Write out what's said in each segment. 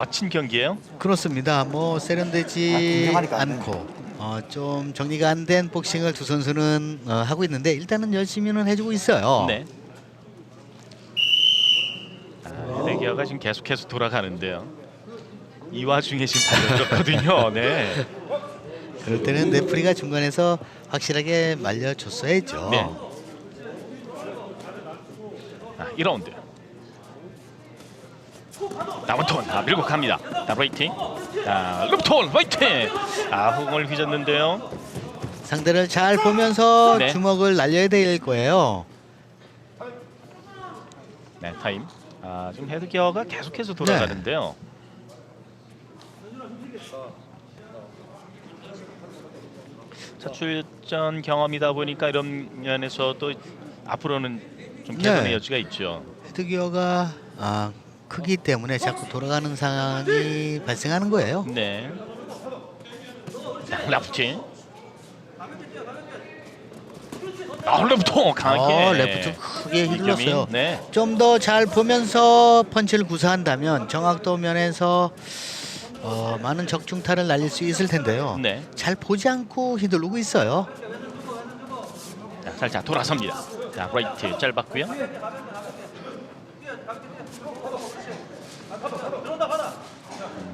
마친 경기예요. 그렇습니다. 뭐 아, 세련되지 안 않고 어, 좀 정리가 안 된 복싱을 두 선수는 어, 하고 있는데 일단은 열심히는 해주고 있어요. 네. 아, 레기아가 지금 계속해서 돌아가는데요. 이 와중에 지금 달려들었거든요. 네. 그럴 때는 레프리가 중간에서 확실하게 말려줬어야죠. 네. 아, 1라운드. 나무톤 아, 밀고 갑니다. 자, 라이팅. 자, 룹톤 라이팅. 아, 호응을 휘젓는데요. 상대를 잘 보면서 네. 주먹을 날려야 될 거예요. 네, 타임. 아, 지금 헤드기어가 계속해서 돌아가는데요. 자, 출전 경험이다 보니까 이런 면에서 또 앞으로는 좀 개선의 네. 여지가 있죠. 헤드기어가 아, 크기 때문에 자꾸 돌아가는 상황이 발생하는 거예요. 네. 자, 레프트. 아, 레프트 강하게. 어, 레프트 크게 휘둘렀어요. 네. 좀 더 잘 보면서 펀치를 구사한다면 정확도 면에서 어, 많은 적중타를 날릴 수 있을 텐데요. 네. 잘 보지 않고 휘두르고 있어요. 자, 살짝 돌아섭니다. 자, 라이트 짧았고요.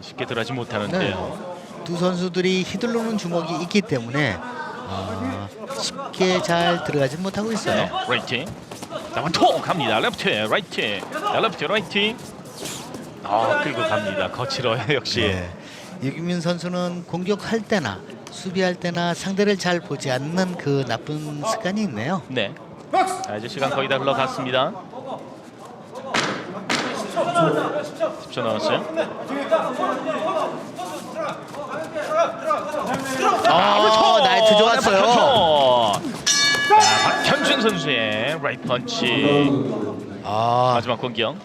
쉽게 들어가지 못하는데요. 두 선수들이 휘두르는 주먹이 있기 때문에 어, 쉽게 잘 들어가지 못하고 네, 있어요. 라이트. 자, 원통 갑니다. 레프트, 라이트. 자, 레프트, 라이트. 아, 끌고 갑니다. 거칠어요, 역시. 네. 유기민 선수는 공격할 때나 수비할 때나 상대를 잘 보지 않는 그 나쁜 습관이 있네요. 네. 자, 이제 시간 거의 다 흘러갔습니다. 10초 남았어요. 아, 나이트 좋았어요. 자, 박현준 선수의 라이트 펀치 아, 마지막 공격.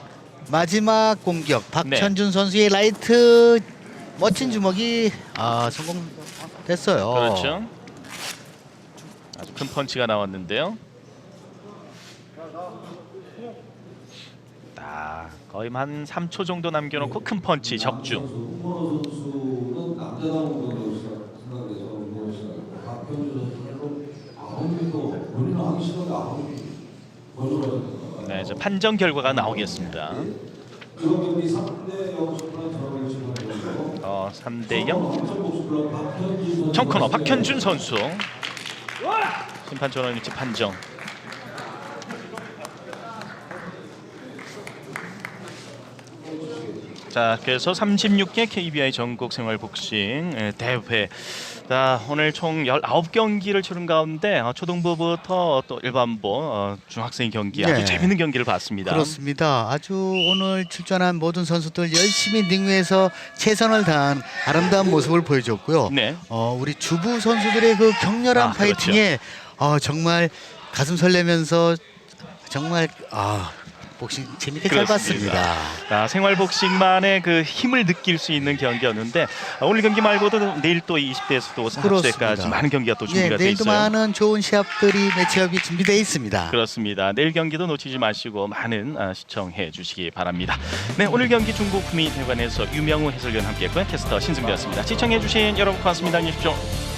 마지막 공격 박천준 선수의 라이트 멋진 주먹이 아, 성공됐어요. 그렇죠. 아주 큰 펀치가 나왔는데요. 아, 거의 한 3초 정도 남겨놓고 큰 펀치 적중. 거절하셨다. 네, 이제 판정 결과가 나오겠습니다. 그런 경기 3대 0 스플란 전화를 지원하면서 어, 3대 0. 스플란 박현주 선수 청코너 박현준 선수 심판 전원 위치 판정. 자, 그래서 36개 KBI 전국 생활 복싱 예, 대회. 자, 오늘 총 19경기를 치른 가운데 어, 초등부부터 또 일반부, 어, 중학생 경기 아주 네. 재밌는 경기를 봤습니다. 그렇습니다. 아주 오늘 출전한 모든 선수들 열심히 능위해서 최선을 다한 아름다운 모습을 보여줬고요. 네. 어, 우리 주부 선수들의 그 격렬한 아, 그렇죠. 파이팅에 어, 정말 가슴 설레면서 정말 아, 복싱 재밌게 잘 그렇습니다. 봤습니다. 자, 생활 복싱만의 그 힘을 느낄 수 있는 경기였는데 아, 오늘 경기 말고도 내일 또 20대에서도 40대까지 그렇습니다. 많은 경기가 또 예, 준비가 돼 내일도 있어요. 많은 좋은 시합들이 매치업이 준비되어 있습니다. 그렇습니다. 내일 경기도 놓치지 마시고 많은 아, 시청해 주시기 바랍니다. 네, 오늘 경기 중국 구미 대관에서 유명우 해설위원 함께했고요. 캐스터 신승배였습니다. 시청해 주신 여러분 고맙습니다. 안녕히 계십시오.